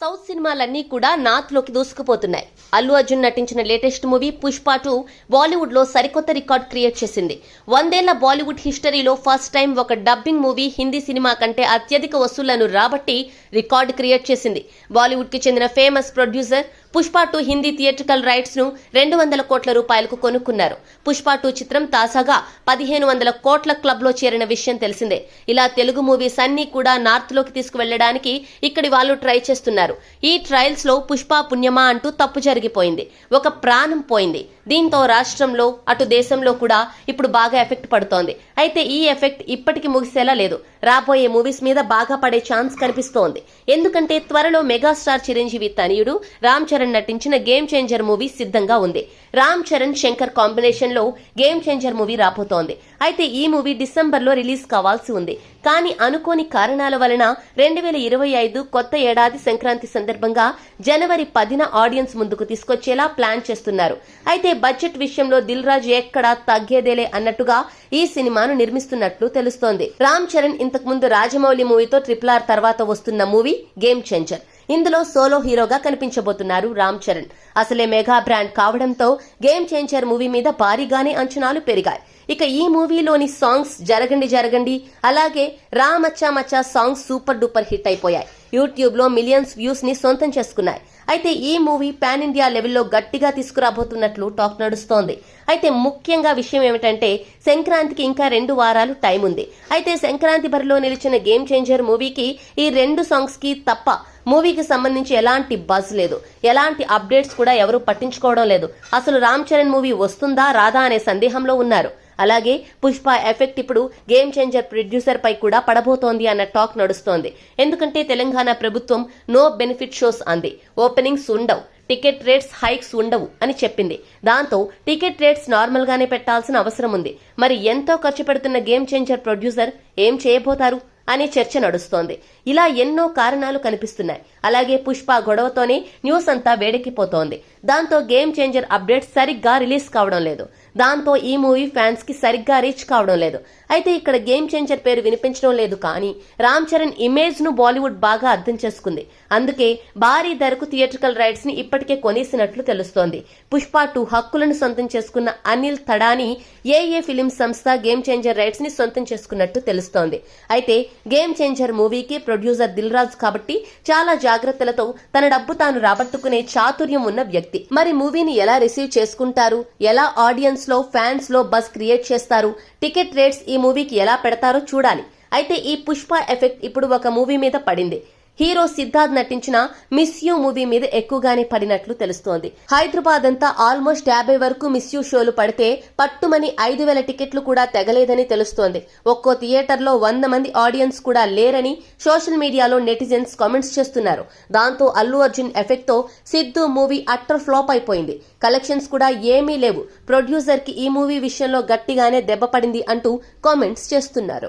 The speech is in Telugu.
సౌత్ సినిమాలన్నీ కూడా నార్త్లోకి దూసుకుపోతున్నాయి. అల్లు అర్జున్ నటించిన లేటెస్ట్ మూవీ పుష్ప టూ బాలీవుడ్లో సరికొత్త రికార్డ్ క్రియేట్ చేసింది. వందేళ్ళ బాలీవుడ్ హిస్టరీలో ఫస్ట్ టైం ఒక డబ్బింగ్ మూవీ హిందీ సినిమా కంటే అత్యధిక వసూళ్ళను రాబట్టి రికార్డ్ క్రియేట్ చేసింది. బాలీవుడ్కి చెందిన famous producer Pushpa two Hindi theatrical రైట్స్ను రెండు వందల కోట్ల రూపాయలకు కొనుక్కున్నారు. పుష్ప టూ చిత్రం తాజాగా పదిహేను వందల కోట్ల క్లబ్లో చేరిన విషయం తెలిసిందే. ఇలా తెలుగు మూవీస్ అన్ని కూడా నార్త్లోకి తీసుకువెళ్ళడానికి ఇక్కడి వాళ్ళు ట్రై చేస్తున్నారు. ఈ ట్రయల్స్లో పుష్ప పుణ్యమా అంటూ తప్పు జరిగిపోయింది. ఒక ప్రాణం పోయింది. దీంతో రాష్ట్రంలో అటు దేశంలో కూడా ఇప్పుడు బాగా ఎఫెక్ట్ పడుతోంది. అయితే ఈ ఎఫెక్ట్ ఇప్పటికి ముగిసేలా లేదు. రాబోయే మూవీస్ మీద బాగా పడే ఛాన్స్ కనిపిస్తోంది. ఎందుకంటే త్వరలో మెగాస్టార్ చిరంజీవి తనయుడు రామ్ చరణ్ నటించిన గేమ్ చేంజర్ మూవీ సిద్ధంగా ఉంది. రామ్ చరణ్ శంకర్ కాంబినేషన్లో గేమ్ చేంజర్ మూవీ రాబోతోంది. అయితే ఈ మూవీ డిసెంబర్లో రిలీజ్ కావాల్సి ఉంది. కానీ అనుకోని కారణాల వలన రెండు వేల ఇరవై ఐదు కొత్త ఏడాది సంక్రాంతి సందర్భంగా జనవరి పదిన ఆడియన్స్ ముందుకు తీసుకొచ్చేలా ప్లాన్ చేస్తున్నారు. అయితే బడ్జెట్ విషయంలో దిల్ రాజు ఎక్కడా తగ్గేదేలే అన్నట్టుగా ఈ సినిమాను నిర్మిస్తున్నట్లు తెలుస్తోంది. రామ్ చరణ్ ఇంతకు ముందు రాజమౌళి మూవీతో ట్రిపుల్ ఆర్ తర్వాత వస్తున్న మూవీ గేమ్ చేంజర్. ఇందులో సోలో హీరోగా కనిపించబోతున్నారు రామ్ చరణ్. అసలే మెగా బ్రాండ్ కావడంతో గేమ్ చేంజర్ మూవీ మీద భారీగానే అంచనాలు పెరిగాయి. ఇక ఈ మూవీలోని సాంగ్స్ జరగండి జరగండి అలాగే రామచ్చా మచ్చా సాంగ్స్ సూపర్ డూపర్ హిట్ అయిపోయాయి. యూట్యూబ్లో మిలియన్స్ వ్యూస్ని సొంతం చేసుకున్నాయి. అయితే ఈ మూవీ పాన్ ఇండియా లెవెల్లో గట్టిగా తీసుకురాబోతున్నట్లు టాక్ నడుస్తోంది. అయితే ముఖ్యంగా విషయం ఏమిటంటే సంక్రాంతికి ఇంకా రెండు వారాలు టైం ఉంది. అయితే సంక్రాంతి బరిలో నిలిచిన గేమ్ చేంజర్ మూవీకి ఈ రెండు సాంగ్స్కి తప్ప మూవీకి సంబంధించి ఎలాంటి బజ్ లేదు. ఎలాంటి అప్డేట్స్ కూడా ఎవరూ పట్టించుకోవడం లేదు. అసలు రామ్ చరణ్ మూవీ వస్తుందా రాదా అనే సందేహంలో ఉన్నారు. అలాగే పుష్ప ఎఫెక్ట్ ఇప్పుడు గేమ్ చేంజర్ ప్రొడ్యూసర్ పై కూడా పడబోతోంది అన్న టాక్ నడుస్తోంది. ఎందుకంటే తెలంగాణ ప్రభుత్వం నో బెనిఫిట్ షోస్ అంది. ఓపెనింగ్స్ ఉండవు. టికెట్ రేట్స్ హైక్స్ ఉండవు అని చెప్పింది. దాంతో టికెట్ రేట్స్ నార్మల్ గానే పెట్టాల్సిన అవసరం ఉంది. మరి ఎంతో ఖర్చు పెడుతున్న గేమ్ చేంజర్ ప్రొడ్యూసర్ ఏం చేయబోతారు? అనే చర్చ నడుస్తోంది. ఇలా ఎన్నో కారణాలు కనిపిస్తున్నాయి. అలాగే పుష్ప గొడవతోనే న్యూస్ అంతా వేడెక్కిపోతోంది. దాంతో గేమ్ చేంజర్ అప్డేట్ సరిగ్గా రిలీజ్ కావడం లేదు. దాంతో ఈ మూవీ ఫ్యాన్స్కి సరిగ్గా రీచ్ కావడం లేదు. అయితే ఇక్కడ గేమ్ చేంజర్ పేరు వినిపించడం లేదు కానీ రామ్ చరణ్ ఇమేజ్ను బాలీవుడ్ బాగా అర్థం చేసుకుంది. అందుకే భారీ ధరకు థియేట్రికల్ రైట్స్ని ఇప్పటికే కొనేసినట్లు తెలుస్తోంది. పుష్ప టూ హక్కులను సొంతం చేసుకున్న అనిల్ తడాని ఏఏ ఫిలిం సంస్థ గేమ్ చేంజర్ రైట్స్ని సొంతం చేసుకున్నట్టు తెలుస్తోంది. అయితే గేమ్ చేంజర్ మూవీకి ప్రొడ్యూసర్ దిల్ రాజు కాబట్టి చాలా జాగ్రత్తలతో తన డబ్బు తాను రాబట్టుకునే చాతుర్యం ఉన్న వ్యక్తి. మరి మూవీని ఎలా రిసీవ్ చేసుకుంటారు? ఎలా ఆడియన్స్లో ఫ్యాన్స్లో బస్ క్రియేట్ చేస్తారు? టికెట్ రేట్స్ ఈ మూవీకి ఎలా పెడతారో చూడాలి. అయితే ఈ పుష్ప ఎఫెక్ట్ ఇప్పుడు ఒక మూవీ మీద పడింది. హీరో సిద్ధార్థ్ నటించిన మిస్ యూ మూవీ మీద ఎక్కువగానే పడినట్లు తెలుస్తోంది. హైదరాబాద్ అంతా ఆల్మోస్ట్ యాభై వరకు మిస్ యూ షోలు పడితే పట్టుమని ఐదు వేల టికెట్లు కూడా తెగలేదని తెలుస్తోంది. ఒక్కో థియేటర్లో వంద మంది ఆడియన్స్ కూడా లేరని సోషల్ మీడియాలో నెటిజన్స్ కామెంట్స్ చేస్తున్నారు. దాంతో అల్లు అర్జున్ ఎఫెక్ట్తో సిద్ధు మూవీ అట్టర్ ఫ్లాప్ అయిపోయింది. కలెక్షన్స్ కూడా ఏమీ లేవు. ప్రొడ్యూసర్కి ఈ మూవీ విషయంలో గట్టిగానే దెబ్బ పడింది అంటూ కామెంట్స్ చేస్తున్నారు.